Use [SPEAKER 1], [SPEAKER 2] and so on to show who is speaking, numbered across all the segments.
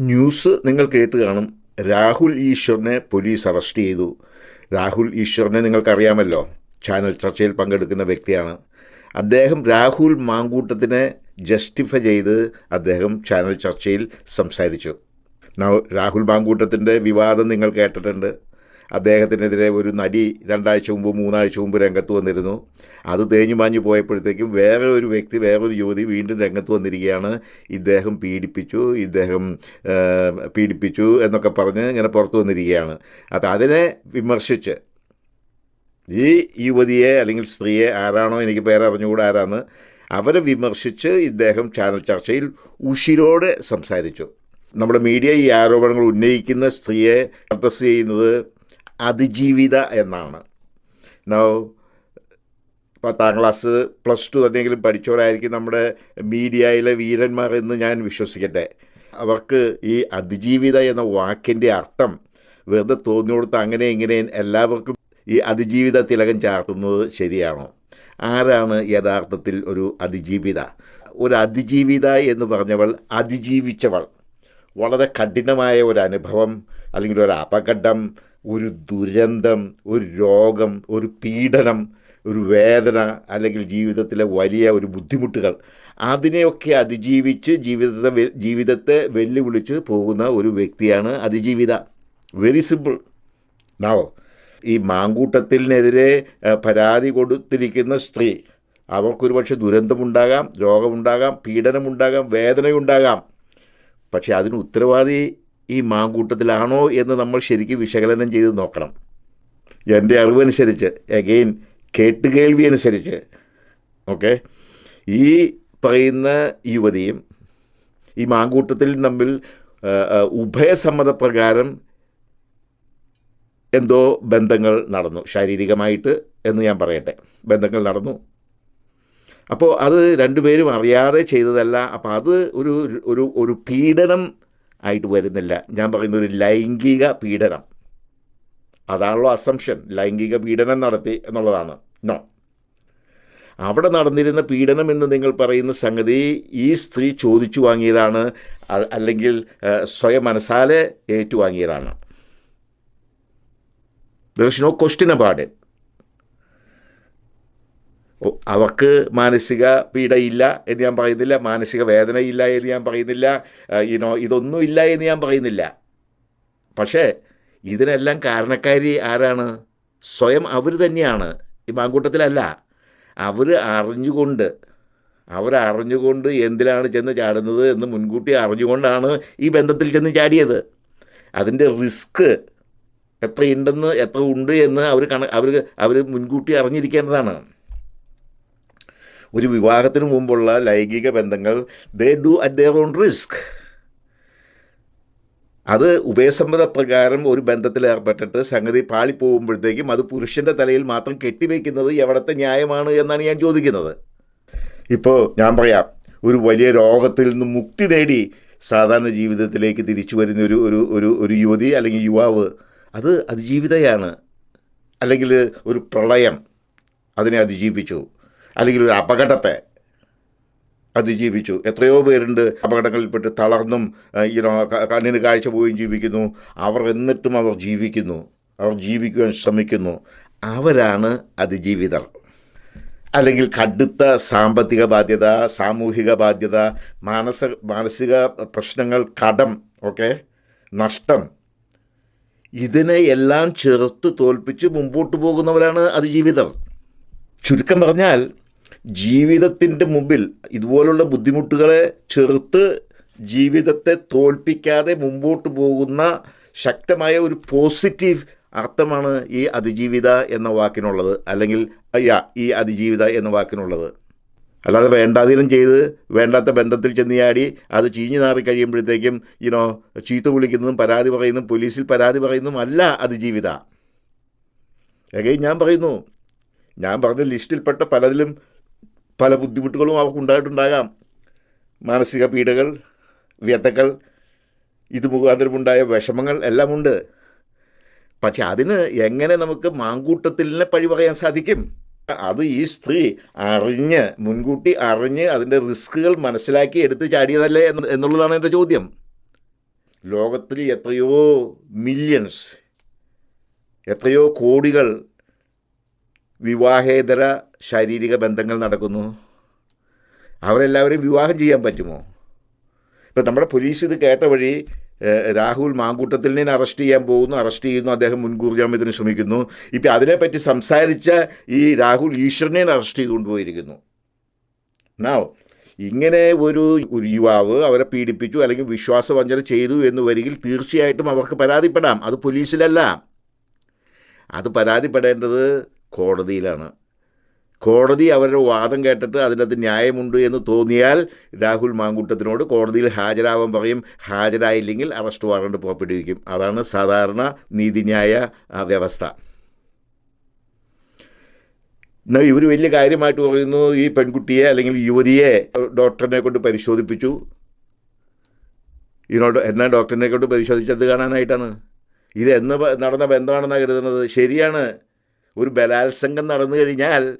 [SPEAKER 1] News നിങ്ങൾ കേട്ട് കാണും. രാഹുൽ ഈശ്വറിനെ പോലീസ് അറസ്റ്റ് ചെയ്തു. രാഹുൽ ഈശ്വറിനെ നിങ്ങൾക്കറിയാമല്ലോ ചാനൽ ചർച്ചയിൽ പങ്കെടുക്കുന്ന വ്യക്തിയാണ്. അദ്ദേഹം രാഹുൽ മാങ്കൂട്ടത്തിനെ ജസ്റ്റിഫൈ ചെയ്ത് അദ്ദേഹം ചാനൽ ചർച്ചയിൽ സംസാരിച്ചു. രാഹുൽ മാങ്കൂട്ടത്തിന്റെ വിവാദം നിങ്ങൾ കേട്ടിട്ടുണ്ട്. അദ്ദേഹത്തിനെതിരെ ഒരു നടി രണ്ടാഴ്ച മുമ്പ് മൂന്നാഴ്ച മുമ്പ് രംഗത്ത് വന്നിരുന്നു. അത് തേഞ്ഞു മാഞ്ഞു പോയപ്പോഴത്തേക്കും വേറെ ഒരു വ്യക്തി വേറൊരു യുവതി വീണ്ടും രംഗത്ത് വന്നിരിക്കുകയാണ്. ഇദ്ദേഹം പീഡിപ്പിച്ചു ഇദ്ദേഹം പീഡിപ്പിച്ചു എന്നൊക്കെ പറഞ്ഞ് ഇങ്ങനെ പുറത്തു വന്നിരിക്കുകയാണ്. അപ്പോൾ അതിനെ വിമർശിച്ച് ഈ യുവതിയെ അല്ലെങ്കിൽ സ്ത്രീയെ ആരാണോ എനിക്ക് പേര് അറിഞ്ഞുകൂടാ ആരാന്ന് അവരെ വിമർശിച്ച് ഇദ്ദേഹം ചാനൽ ചർച്ചയിൽ ഉഷിരോടെ സംസാരിച്ചു. നമ്മുടെ മീഡിയ ഈ ആരോപണങ്ങൾ ഉന്നയിക്കുന്ന സ്ത്രീയെ അഡ്രസ്സ് ചെയ്യുന്നത് അതിജീവിത എന്നാണ്. നോ പത്താം ക്ലാസ് പ്ലസ് ടു എന്തെങ്കിലും പഠിച്ചവരായിരിക്കും നമ്മുടെ മീഡിയയിലെ വീരന്മാർ എന്ന് ഞാൻ വിശ്വസിക്കട്ടെ. അവർക്ക് ഈ അതിജീവിത എന്ന വാക്കിന്റെ അർത്ഥം വെറുതെ തോന്നി കൊടുത്ത് അങ്ങനെ ഇങ്ങനെ എല്ലാവർക്കും ഈ അതിജീവിത തിലകം ചാർത്തുന്നത് ശരിയാണോ? ആരാണ് യഥാർത്ഥത്തിൽ ഒരു അതിജീവിത? ഒരു അതിജീവിത എന്ന് പറഞ്ഞവൾ അതിജീവിച്ചവൾ. വളരെ കഠിനമായ ഒരു അനുഭവം അല്ലെങ്കിൽ ഒരു അപകടം ഒരു ദുരന്തം ഒരു രോഗം ഒരു പീഡനം ഒരു വേദന അല്ലെങ്കിൽ ജീവിതത്തിലെ വലിയ ഒരു ബുദ്ധിമുട്ടുകൾ. അതിനെയൊക്കെ അതിജീവിച്ച് ജീവിതത്തെ ജീവിതത്തെ വെല്ലുവിളിച്ച് പോകുന്ന ഒരു വ്യക്തിയാണ് അതിജീവിത. വെരി സിമ്പിൾ നാവോ ഈ മാങ്കൂട്ടത്തിനെതിരെ പരാതി കൊടുത്തിരിക്കുന്ന സ്ത്രീ അവർക്കൊരു പക്ഷേ ദുരന്തമുണ്ടാകാം രോഗമുണ്ടാകാം പീഡനമുണ്ടാകാം വേദനയുണ്ടാകാം. പക്ഷേ അതിന് ഉത്തരവാദി ഈ മാങ്കൂട്ടത്തിലാണോ എന്ന് നമ്മൾ ശരിക്കും വിശകലനം ചെയ്ത് നോക്കണം. എന്റെ അറിവനുസരിച്ച് അഗെയിൻ കേട്ടുകേൾവി അനുസരിച്ച് ഓക്കെ ഈ പറയുന്ന യുവതിയും ഈ മാങ്കൂട്ടത്തിൽ തമ്മിൽ ഉഭയസമ്മതപ്രകാരം എന്തോ ബന്ധങ്ങൾ നടന്നു. ശാരീരികമായിട്ട് എന്ന് ഞാൻ പറയട്ടെ. ബന്ധങ്ങൾ നടന്നു. അപ്പോൾ അത് രണ്ടുപേരും അറിയാതെ ചെയ്തതല്ല. അപ്പോൾ അത് ഒരു ഒരു ഒരു പീഡനം ആയിട്ട് വരുന്നില്ല. ഞാൻ പറയുന്ന ഒരു ലൈംഗിക പീഡനം. അതാണല്ലോ അസംഷൻ ലൈംഗിക പീഡനം നടത്തി എന്നുള്ളതാണ്. നോ അവിടെ നടന്നിരുന്ന പീഡനം എന്ന് നിങ്ങൾ പറയുന്ന സംഗതി ഈ സ്ത്രീ ചോദിച്ചു വാങ്ങിയതാണ്. അല്ലെങ്കിൽ സ്വയം മനസ്സാലെ ഏറ്റുവാങ്ങിയതാണ്. There is no question it അവർക്ക് മാനസിക പീഡയില്ല എന്ന് ഞാൻ പറയുന്നില്ല മാനസിക വേദനയില്ല എന്ന് ഞാൻ പറയുന്നില്ല ഇനോ ഇതൊന്നും ഇല്ല എന്ന് ഞാൻ പറയുന്നില്ല. പക്ഷേ ഇതിനെല്ലാം കാരണക്കാരി ആരാണ്? സ്വയം അവർ തന്നെയാണ്. ഈ മാങ്കൂട്ടത്തിലല്ല. അവർ അറിഞ്ഞുകൊണ്ട് അവരറിഞ്ഞുകൊണ്ട് എന്തിനാണ് ചെന്ന് ചാടുന്നത് എന്ന് മുൻകൂട്ടി അറിഞ്ഞുകൊണ്ടാണ് ഈ ബന്ധത്തിൽ ചെന്ന് ചാടിയത്. അതിന്റെ റിസ്ക് എത്രയുണ്ടെന്ന് എത്ര ഉണ്ട് എന്ന് അവർ കണ അവർ അവർ മുൻകൂട്ടി അറിഞ്ഞിരിക്കേണ്ടതാണ്. ഒരു വിവാഹത്തിന് മുമ്പുള്ള ലൈംഗിക ബന്ധങ്ങൾ they do at their own risk അത് ഉഭയസമ്മത പ്രകാരം ഒരു ബന്ധത്തിൽ ഏർപ്പെട്ടിട്ട് സംഗതി പാളിപ്പോകുമ്പോഴത്തേക്കും അത് പുരുഷന്റെ തലയിൽ മാത്രം കെട്ടിവെക്കുന്നത് എവിടത്തെ ന്യായമാണ് എന്നാണ് ഞാൻ ചോദിക്കുന്നത്. ഇപ്പോൾ ഞാൻ പറയാം ഒരു വലിയ രോഗത്തിൽ നിന്ന് മുക്തി നേടി സാധാരണ ജീവിതത്തിലേക്ക് തിരിച്ചു വരുന്ന ഒരു ഒരു ഒരു ഒരു യുവതി അല്ലെങ്കിൽ യുവാവ് അത് അതിജീവിതയാണ്. അല്ലെങ്കിൽ ഒരു പ്രളയം അതിനെ അതിജീവിച്ചു. അല്ലെങ്കിൽ ഒരു അപകടത്തെ അതിജീവിച്ചു. എത്രയോ പേരുണ്ട് അപകടങ്ങളിൽപ്പെട്ട് തളർന്നും ഈനോ കണ്ണിന് കാഴ്ച പോയും ജീവിക്കുന്നു. അവർ എന്നിട്ടും അവർ ജീവിക്കുന്നു. അവർ ജീവിക്കുവാൻ ശ്രമിക്കുന്നു. അവരാണ് അതിജീവിതർ. അല്ലെങ്കിൽ കടുത്ത സാമ്പത്തിക ബാധ്യത സാമൂഹിക ബാധ്യത മാനസ മാനസിക പ്രശ്നങ്ങൾ കടം ഓക്കെ നഷ്ടം. ഇതിനെ എല്ലാം ചെറുത്ത് തോൽപ്പിച്ച് മുമ്പോട്ട് പോകുന്നവരാണ് അതിജീവിതർ. ചുരുക്കം പറഞ്ഞാൽ ജീവിതത്തിന്റെ മുമ്പിൽ ഇതുപോലുള്ള ബുദ്ധിമുട്ടുകളെ ചെറുത്ത് ജീവിതത്തെ തോൽപ്പിക്കാതെ മുമ്പോട്ട് പോകുന്ന ശക്തമായ ഒരു പോസിറ്റീവ് അർത്ഥമാണ് ഈ അതിജീവിത എന്ന വാക്കിനുള്ളത്. അല്ലെങ്കിൽ അയ്യാ ഈ അതിജീവിത എന്ന വാക്കിനുള്ളത്. അല്ലാതെ വേണ്ടാതീനം ചെയ്ത് വേണ്ടാത്ത ബന്ധത്തിൽ ചെന്ന് ചാടി അത് ചീഞ്ഞു നാറി കഴിയുമ്പോഴത്തേക്കും ഇനോ ചീത്ത വിളിക്കുന്നതും പരാതി പറയുന്നതും പോലീസിൽ പരാതി പറയുന്നതും അല്ല അതിജീവിത. എകൈ ഞാൻ പറയുന്നു. ഞാൻ പറഞ്ഞ ലിസ്റ്റിൽപ്പെട്ട പലതിലും പല ബുദ്ധിമുട്ടുകളും അവർക്കുണ്ടായിട്ടുണ്ടാകാം മാനസിക പീഡകൾ വ്യതകൾ ഇത് മുഖാന്തരമുണ്ടായ വിഷമങ്ങൾ എല്ലാമുണ്ട്. പക്ഷെ അതിന് എങ്ങനെ നമുക്ക് മാങ്കൂട്ടത്തിലിനെ പഴി പറയാൻ സാധിക്കും? അത് ഈ സ്ത്രീ അറിഞ്ഞ് മുൻകൂട്ടി അറിഞ്ഞ് അതിന്റെ റിസ്കുകൾ മനസ്സിലാക്കി എടുത്ത് ചാടിയതല്ലേ എന്ന് എന്നുള്ളതാണ് എന്റെ ചോദ്യം. ലോകത്തിൽ എത്രയോ മില്യൺസ് എത്രയോ കോടികൾ വിവാഹേതര ശാരീരിക ബന്ധങ്ങൾ നടക്കുന്നു. അവരെല്ലാവരും വിവാഹം ചെയ്യാൻ പറ്റുമോ? ഇപ്പം നമ്മുടെ പോലീസ് ഇത് കേട്ട വഴി രാഹുൽ മാങ്കൂട്ടത്തിലിനെ അറസ്റ്റ് ചെയ്യാൻ പോകുന്നു. അറസ്റ്റ് ചെയ്യുന്നു. അദ്ദേഹം മുൻകൂർ ജാമ്യത്തിന് ശ്രമിക്കുന്നു. ഇപ്പം അതിനെപ്പറ്റി സംസാരിച്ച ഈ രാഹുൽ ഈശ്വരനെ അറസ്റ്റ് ചെയ്തുകൊണ്ട് പോയിരിക്കുന്നു. എന്നാവോ ഇങ്ങനെ ഒരു ഒരു യുവാവ് അവരെ പീഡിപ്പിച്ചു അല്ലെങ്കിൽ വിശ്വാസവഞ്ചന ചെയ്തു എന്ന് വരികിൽ തീർച്ചയായിട്ടും അവർക്ക് പരാതിപ്പെടാം. അത് പോലീസിലല്ല. അത് പരാതിപ്പെടേണ്ടത് കോടതിയിലാണ്. കോടതി അവരുടെ വാദം കേട്ടിട്ട് അതിനകത്ത് ന്യായമുണ്ട് എന്ന് തോന്നിയാൽ രാഹുൽ മാങ്കൂട്ടത്തിനോട് കോടതിയിൽ ഹാജരാവാൻ പറയും. ഹാജരായില്ലെങ്കിൽ അറസ്റ്റ് വാറണ്ട് പുറപ്പെടുവിക്കും. അതാണ് സാധാരണ നീതിന്യായ വ്യവസ്ഥ. എന്നാൽ ഇവർ വലിയ കാര്യമായിട്ട് പറയുന്നു ഈ പെൺകുട്ടിയെ അല്ലെങ്കിൽ യുവതിയെ ഡോക്ടറിനെ കൊണ്ട് പരിശോധിപ്പിച്ചു. ഇതിനോട് എന്നാ ഡോക്ടറിനെ കൊണ്ട് പരിശോധിച്ചത് കാണാനായിട്ടാണ്. ഇത് എന്ന് നടന്ന ബന്ധമാണെന്നാണ് കരുതുന്നത്. ശരിയാണ്. ഒരു ബലാത്സംഗം നടന്നു കഴിഞ്ഞാൽ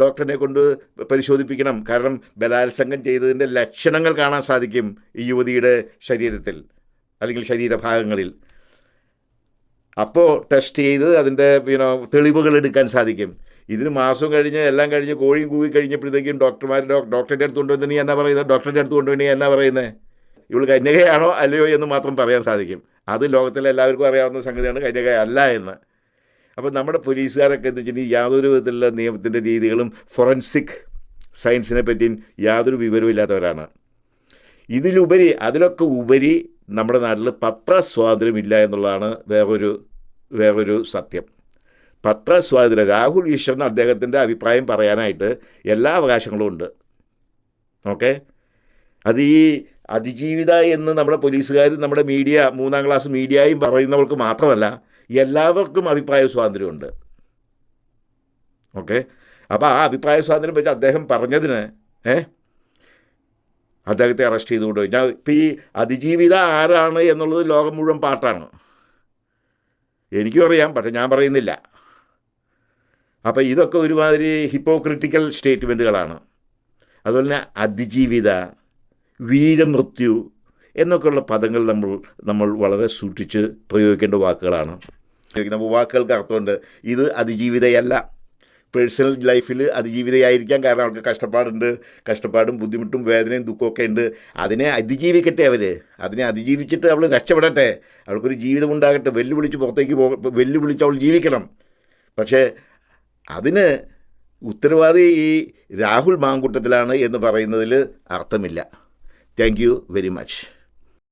[SPEAKER 1] ഡോക്ടറിനെ കൊണ്ട് പരിശോധിപ്പിക്കണം. കാരണം ബലാത്സംഗം ചെയ്തതിന്റെ ലക്ഷണങ്ങൾ കാണാൻ സാധിക്കും ഈ യുവതിയുടെ ശരീരത്തിൽ അല്ലെങ്കിൽ ശരീരഭാഗങ്ങളിൽ. അപ്പോൾ ടെസ്റ്റ് ചെയ്ത് അതിന്റെ പിന്നെ തെളിവുകൾ എടുക്കാൻ സാധിക്കും. ഇതിന് മാസം കഴിഞ്ഞ് എല്ലാം കഴിഞ്ഞ് കോഴിയും കൂവി കഴിഞ്ഞപ്പോഴത്തേക്കും ഡോക്ടർമാർ ഡോക്ടറുടെ അടുത്ത് കൊണ്ടുവന്നി എന്നാ പറയുന്നത്? ഡോക്ടറുടെ അടുത്ത് കൊണ്ടുവന്നി എന്നാ പറയുന്നത് ഇവൾ കന്യകയാണോ അല്ലയോ എന്ന് മാത്രം പറയാൻ സാധിക്കും. അത് ലോകത്തിലെ എല്ലാവർക്കും അറിയാവുന്ന സംഗതിയാണ് കന്യക അല്ല എന്ന്. അപ്പോൾ നമ്മുടെ പോലീസുകാരൊക്കെ എന്ന് വെച്ചിട്ടുണ്ടെങ്കിൽ യാതൊരു വിധത്തിലുള്ള നിയമത്തിന്റെ രീതികളും ഫൊറൻസിക് സയൻസിനെ പറ്റിയും യാതൊരു വിവരവും ഇല്ലാത്തവരാണ്. ഇതിലുപരി അതിലൊക്കെ ഉപരി നമ്മുടെ നാട്ടിൽ പത്രസ്വാതന്ത്ര്യമില്ല എന്നുള്ളതാണ് വേറൊരു വേറൊരു സത്യം. പത്രസ്വാതന്ത്ര്യം രാഹുൽ ഈശ്വറിന് അദ്ദേഹത്തിന്റെ അഭിപ്രായം പറയാനായിട്ട് എല്ലാ അവകാശങ്ങളും ഉണ്ട്. ഓക്കെ? അത് ഈ അതിജീവിത എന്ന് നമ്മുടെ പോലീസുകാരും നമ്മുടെ മീഡിയ മൂന്നാം ക്ലാസ് മീഡിയയും പറയുന്നവർക്ക് മാത്രമല്ല എല്ലാവർക്കും അഭിപ്രായ സ്വാതന്ത്ര്യമുണ്ട്. ഓക്കെ? അപ്പോൾ ആ അഭിപ്രായ സ്വാതന്ത്ര്യം വെച്ച് അദ്ദേഹം പറഞ്ഞതിന് ഏ? അദ്ദേഹത്തെ അറസ്റ്റ് ചെയ്തുകൊണ്ട് ഞാൻ ഇപ്പം ഈ അതിജീവിത ആരാണ് എന്നുള്ളത് ലോകം മുഴുവൻ പാട്ടാണ്. എനിക്കും അറിയാം പക്ഷെ ഞാൻ പറയുന്നില്ല. അപ്പോൾ ഇതൊക്കെ ഒരുമാതിരി ഹിപ്പോക്രിറ്റിക്കൽ സ്റ്റേറ്റ്മെന്റുകളാണ് അതുപോലെ തന്നെ അതിജീവിത വീരമൃത്യു എന്നൊക്കെയുള്ള പദങ്ങൾ നമ്മൾ നമ്മൾ വളരെ സൂക്ഷിച്ച് പ്രയോഗിക്കേണ്ട വാക്കുകളാണ്. നമ്മൾ വാക്കുകൾക്ക് അർത്ഥമുണ്ട് ഇത് അതിജീവിതയല്ല. പേഴ്സണൽ ലൈഫിൽ അതിജീവിതയായിരിക്കാം കാരണം അവർക്ക് കഷ്ടപ്പാടുണ്ട്. കഷ്ടപ്പാടും ബുദ്ധിമുട്ടും വേദനയും ദുഃഖമൊക്കെ ഉണ്ട്. അതിനെ അതിജീവിക്കട്ടെ അവർ അതിനെ അതിജീവിച്ചിട്ട് അവൾ രക്ഷപ്പെടട്ടെ. അവൾക്കൊരു ജീവിതം ഉണ്ടാകട്ടെ. വെല്ലുവിളിച്ച് പുറത്തേക്ക് പോ വെല്ലുവിളിച്ച് അവൾ ജീവിക്കണം. പക്ഷേ അതിന് ഉത്തരവാദി ഈ രാഹുൽ മാങ്കൂട്ടത്തിലാണ് എന്ന് പറയുന്നതിൽ അർത്ഥമില്ല. Thank you very much